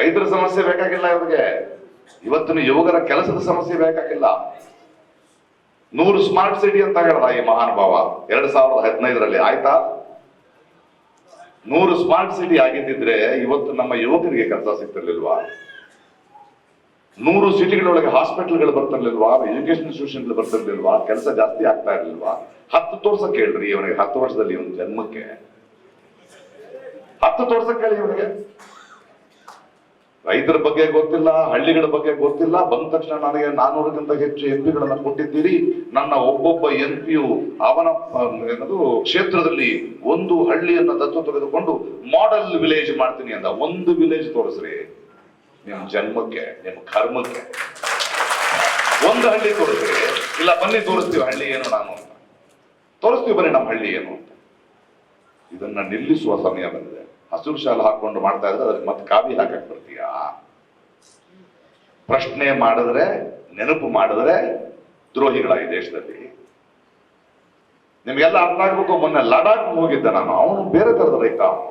ರೈತರ ಸಮಸ್ಯೆ ಬೇಕಾಗಿಲ್ಲ ಇವ್ರಿಗೆ. ಇವತ್ತಿನ ಯುವಕರ ಕೆಲಸದ ಸಮಸ್ಯೆ ಬೇಕಾಗಿಲ್ಲ. ನೂರು ಸ್ಮಾರ್ಟ್ ಸಿಟಿ ಅಂತ ಹೇಳ್ದ ಈ ಮಹಾನುಭಾವ. ಎರಡ್ ಸಾವಿರದ ಹದಿನೈದರಲ್ಲಿ ಆಯ್ತಾ? ನೂರು ಸ್ಮಾರ್ಟ್ ಸಿಟಿ ಆಗಿದ್ದಿದ್ರೆ ಇವತ್ತು ನಮ್ಮ ಯುವಕರಿಗೆ ಕೆಲಸ ಸಿಗ್ತಿರ್ಲಿಲ್ವಾ? ನೂರು ಸಿಟಿಗಳೊಳಗೆ ಹಾಸ್ಪಿಟಲ್ಗಳು ಬರ್ತಿರ್ಲಿಲ್ವಾ? ಎಜುಕೇಶನ್ ಇನ್ಸ್ಟಿಟ್ಯೂಷನ್ಗಳು ಬರ್ತಿರ್ಲಿಲ್ವಾ? ಕೆಲಸ ಜಾಸ್ತಿ ಆಗ್ತಾ ಇರ್ಲಿಲ್ವಾ? ಹತ್ತು ತೋರ್ಸಕ್ ಹೇಳ್ರಿ ಇವನಿಗೆ. ಹತ್ತು ವರ್ಷದಲ್ಲಿ ಒಂದು ಜನ್ಮಕ್ಕೆ. ಹತ್ತು ತೋರ್ಸ ಹೇಳಿ ಇವನಿಗೆ. ರೈತರ ಬಗ್ಗೆ ಗೊತ್ತಿಲ್ಲ, ಹಳ್ಳಿಗಳ ಬಗ್ಗೆ ಗೊತ್ತಿಲ್ಲ. ಬಂದ ತಕ್ಷಣ ನನಗೆ ನಾನೂರಕ್ಕಿಂತ ಹೆಚ್ಚು ಎಂ ಪಿಗಳನ್ನ ಕೊಟ್ಟಿದ್ದೀರಿ. ನನ್ನ ಒಬ್ಬೊಬ್ಬ ಎಂ ಪಿಯು ಅವನ, ಏನದು, ಕ್ಷೇತ್ರದಲ್ಲಿ ಒಂದು ಹಳ್ಳಿಯನ್ನ ದತ್ತು ತೆಗೆದುಕೊಂಡು ಮಾಡೆಲ್ ವಿಲೇಜ್ ಮಾಡ್ತೀನಿ ಅಂತ ಒಂದು ವಿಲೇಜ್ ತೋರಿಸ್ರಿ. ನಿಮ್ ಜನ್ಮಕ್ಕೆ, ನಿಮ್ ಕರ್ಮಕ್ಕೆ. ಒಂದು ಹಳ್ಳಿ ತೋರಿಸ್ರಿ. ಇಲ್ಲ, ಬನ್ನಿ ತೋರಿಸ್ತೀವಿ ಹಳ್ಳಿ ಏನು ನಾನು ತೋರಿಸ್ತೀವಿ ಬನ್ನಿ ನಮ್ಮ ಹಳ್ಳಿ ಏನು ಇದನ್ನ ನಿಲ್ಲಿಸುವ ಸಮಯ ಬಂದಿದೆ. ಹಸಿರು ಶಾಲು ಹಾಕೊಂಡು ಮಾಡ್ತಾ ಇದ್ರೆ ಅದಕ್ಕೆ ಮತ್ತೆ ಕಾವಿ ಹಾಕಕ್ ಬರ್ತೀಯಾ? ಪ್ರಶ್ನೆ ಮಾಡಿದ್ರೆ, ನೆನಪು ಮಾಡಿದ್ರೆ ದ್ರೋಹಿಗಳ ಈ ದೇಶದಲ್ಲಿ. ನಿಮ್ಗೆಲ್ಲ ಅರ್ಥ ಆಗ್ಬೇಕು, ಮೊನ್ನೆ ಲಡಾಖ್ ಹೋಗಿದ್ದೆ ನಾನು. ಅವನು ಬೇರೆ ತರದ ರೈತ. ಅವನು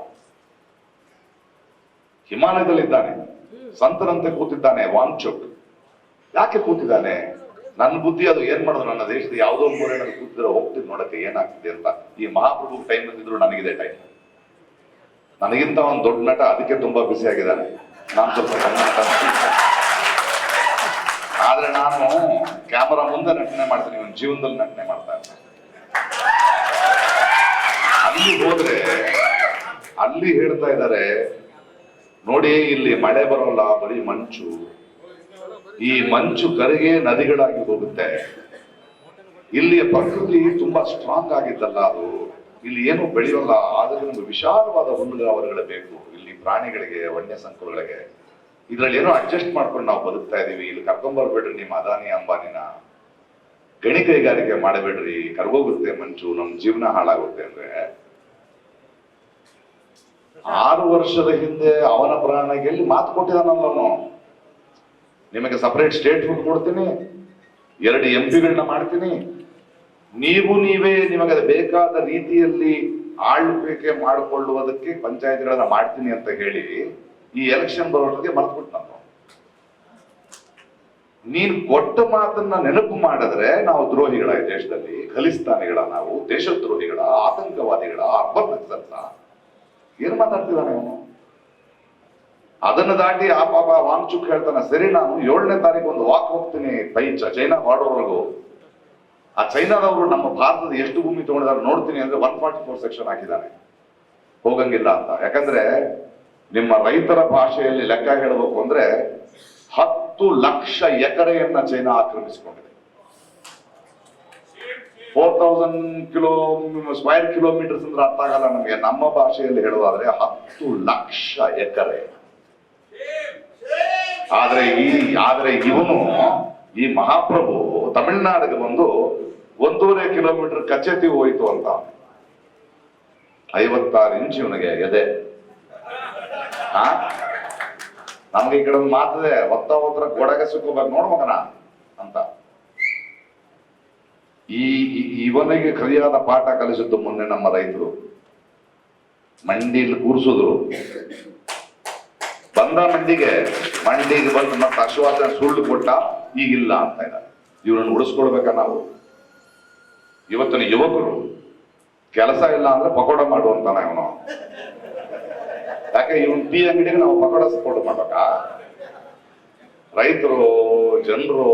ಹಿಮಾಲಯದಲ್ಲಿದ್ದಾನೆ. ಸಂತರಂತೆ ಕೂತಿದ್ದಾನೆ ವಾಂಚುಕ್ ಯಾಕೆ ಕೂತಿದ್ದಾನೆ? ನನ್ನ ಬುದ್ಧಿ ಅದು ಏನ್ ಮಾಡೋದು? ನನ್ನ ದೇಶದ ಯಾವುದೋ ಮೂರೇನಲ್ಲಿ ಕೂತಿದ್ರೆ ಹೋಗ್ತಿದ್ ನೋಡಕ್ಕೆ ಏನಾಗ್ತಿದೆ ಅಂತ. ಈ ಮಹಾಪ್ರಭು ಟೈಮ್ ಬಂದಿದ್ರು ನನಗಿದೆ ಟೈಮ್ ನನಗಿಂತ ಒಂದು ದೊಡ್ಡ ನಟ ಅದಕ್ಕೆ ತುಂಬಾ ಬಿಸಿ ಆಗಿದ್ದಾನೆ. ನಾನು ಸ್ವಲ್ಪ ಆದ್ರೆ ನಾನು ಕ್ಯಾಮರಾ ಮುಂದೆ ನಟನೆ ಮಾಡ್ತೀನಿ, ಇವನ್ ಜೀವನದಲ್ಲಿ ನಟನೆ ಮಾಡ್ತಾ ಅಲ್ಲಿ ಹೋದ್ರೆ, ಅಲ್ಲಿ ಹೇಳ್ತಾ ಇದ್ದಾರೆ, ನೋಡಿ ಇಲ್ಲಿ ಮಳೆ ಬರೋಲ್ಲ, ಬರೀ ಮಂಚು. ಈ ಮಂಚು ಕರೆಗೆ ನದಿಗಳಾಗಿ ಹೋಗುತ್ತೆ. ಇಲ್ಲಿಯ ಪ್ರಕೃತಿ ತುಂಬಾ ಸ್ಟ್ರಾಂಗ್ ಆಗಿದ್ದಲ್ಲ ಅದು. ಇಲ್ಲಿ ಏನು ಬೆಳೆಯೋಲ್ಲ ಆದ್ರೆ ಒಂದು ವಿಶಾಲವಾದ ಹುಲ್ಲುಗಾವಲುಗಳು ಬೇಕು. ಇಲ್ಲಿ ಪ್ರಾಣಿಗಳಿಗೆ, ವನ್ಯ ಸಂಕುಲಗಳಿಗೆ. ಇದ್ರಲ್ಲಿ ಏನೋ ಅಡ್ಜಸ್ಟ್ ಮಾಡ್ಕೊಂಡು ನಾವು ಬದುಕ್ತಾ ಇದೀವಿ. ಇಲ್ಲಿ ಕರ್ಕೊಂಬರ್ಬೇಡ್ರಿ ನಿಮ್ಮ ಅದಾನಿ ಅಂಬಾನಿನ. ಗಣಿ ಕೈಗಾರಿಕೆ ಮಾಡಬೇಡ್ರಿ. ಕರ್ಗೋಗುತ್ತೆ ಮಂಚು, ನಮ್ ಜೀವನ ಹಾಳಾಗುತ್ತೆ ಅಂದ್ರೆ. ಆರು ವರ್ಷದ ಹಿಂದೆ ಅವನ ಪ್ರಾಣ ಎಲ್ಲಿ ಮಾತು ಕೊಟ್ಟಿದ್ದಾನಲ್ಲ ಅವನು? ನಿಮಗೆ ಸಪರೇಟ್ ಸ್ಟೇಟ್ ಕೊಡ್ತೀನಿ. ಎರಡು ಎಂ ಪಿಗಳನ್ನ ಮಾಡ್ತೀನಿ. ನೀವು ನೀವೇ ನಿಮಗೆ ಬೇಕಾದ ರೀತಿಯಲ್ಲಿ ಆಳ್ವಿಕೆ ಮಾಡಿಕೊಳ್ಳುವುದಕ್ಕೆ ಪಂಚಾಯತ್ಗಳನ್ನ ಮಾಡ್ತೀನಿ ಅಂತ ಹೇಳಿ ಈ ಎಲೆಕ್ಷನ್ ಬರೋರಿಗೆ ಮರ್ತ್ಬಿಟ್ಟು ನಾವು ನೀನ್ ಕೊಟ್ಟ ಮಾತನ್ನ ನೆನಪು ಮಾಡಿದ್ರೆ ನಾವು ದ್ರೋಹಿಗಳ ದೇಶದಲ್ಲಿ, ಖಲಿಸ್ತಾನಿಗಳ ನಾವು, ದೇಶದ್ರೋಹಿಗಳ, ಆತಂಕವಾದಿಗಳ ಅರ್ಬನ್ ನಕ್ಸಲ್ಸ. ಏನ್ ಮಾತಾಡ್ತಿದ್ದಾನೆ ಅವನು? ಅದನ್ನ ದಾಟಿ ಆ ಪಾಪ ವಾಂಗ್ಚುಕ್ ಹೇಳ್ತಾನೆ, ಸರಿ ನಾನು ಏಳನೇ ತಾರೀಕು ಒಂದು ವಾಕ್ ಹೋಗ್ತೀನಿ ಪೈಚ ಚೈನಾ ಬಾರ್ಡರ್ವರೆಗೂ. ಆ ಚೈನಾದವರು ನಮ್ಮ ಭಾರತದ ಎಷ್ಟು ಭೂಮಿ ತಗೊಂಡಿದ್ದಾರೆ ನೋಡ್ತೀನಿ ಅಂದ್ರೆ ಒನ್ ಫಾರ್ಟಿ ಫೋರ್ ಸೆಕ್ಷನ್ ಹಾಕಿದ್ದಾರೆ. ಹೋಗಂಗಿಲ್ಲ ಅಂತ. ಯಾಕಂದ್ರೆ ನಿಮ್ಮ ರೈತರ ಭಾಷೆಯಲ್ಲಿ ಲೆಕ್ಕ ಹೇಳಬೇಕು ಅಂದ್ರೆ ಹತ್ತು ಲಕ್ಷ ಎಕರೆಯನ್ನ China ಆಕ್ರಮಿಸಿಕೊಂಡಿದೆ. Four thousand kilo square kilometres ಅಂದ್ರೆ ಅರ್ಥ ಆಗಲ್ಲ ನಮಗೆ. ನಮ್ಮ ಭಾಷೆಯಲ್ಲಿ ಹೇಳೋದಾದ್ರೆ ಹತ್ತು ಲಕ್ಷ ಎಕರೆ. ಆದ್ರೆ ಈ ಆದ್ರೆ ಇವನು ಈ ಮಹಾಪ್ರಭು ತಮಿಳ್ನಾಡಿಗೆ ಬಂದು ಒಂದೂವರೆ ಕಿಲೋಮೀಟರ್ ಕಚೇತಿ ಹೋಯ್ತು ಅಂತ. ಐವತ್ತಾರು ಇಂಚ್ ಇವನಿಗೆ ಎದೆ. ಹಾ? ನಮ್ಗೆ ಈ ಕಡೆ ಮಾತದೆ, ಒತ್ತ ಹೋದ್ರ ಗೋಡೆಗೆ ಸಿಕ್ಕೋಬೇಕು ಮಗನ ಅಂತ. ಈ ಇವನಿಗೆ ಕರಿಯಾದ ಪಾಠ ಕಲಿಸಿದ್ದು ಮೊನ್ನೆ ನಮ್ಮ ರೈತರು. ಮಂಡಿಲಿ ಕೂರಿಸಿದ್ರು. ಬಂದ ಮಂಡಿಗೆ ಮಂಡಿಗೆ ಬಂದು ಮತ್ತೆ ಅಶ್ವಾಸ ಸುಳ್ಳು ಕೊಟ್ಟ. ಈಗಿಲ್ಲ ಅಂತ ಇದ್ದಾರೆ. ಇವರನ್ನು ಉಳಿಸ್ಕೊಳ್ಬೇಕ ನಾವು? ಇವತ್ತಿನ ಯುವಕರು ಕೆಲಸ ಇಲ್ಲ ಅಂದ್ರೆ ಪಕೋಡ ಮಾಡುವಂತಾನ ಇವನು. ಯಾಕೆ ಇವನ್ ಟೀ ಅಂಗಡಿಗೆ ನಾವು ಪಕೋಡ ಸಪೋರ್ಟ್ ಮಾಡ್ಬೇಕಾ? ರೈತರು, ಜನರು,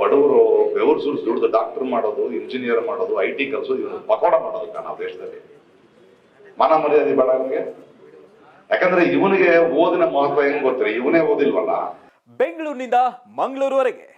ಬಡವರು ಬೆವರು ಸುರಿಸಿ ದುಡ್ದು ಡಾಕ್ಟರ್ ಮಾಡೋದು ಇಂಜಿನಿಯರ್ ಮಾಡೋದು ಐ ಟಿ ಕಲ್ಸೋದು ಇವನು ಪಕೋಡ ಮಾಡೋದಕ್ಕ ನಾವು ದೇಶದಲ್ಲಿ? ಮನ ಮರ್ಯಾದೆ ಬೇಡ ಇವನಿಗೆ ಯಾಕಂದ್ರೆ ಇವನಿಗೆ ಓದಿನ ಮಹತ್ವ ಹೆಂಗ್ ಗೊತ್ತಿರಿ? ಇವನೇ ಓದಿಲ್ವಲ್ಲ? ಬೆಂಗಳೂರಿನಿಂದ ಮಂಗಳೂರುವರೆಗೆ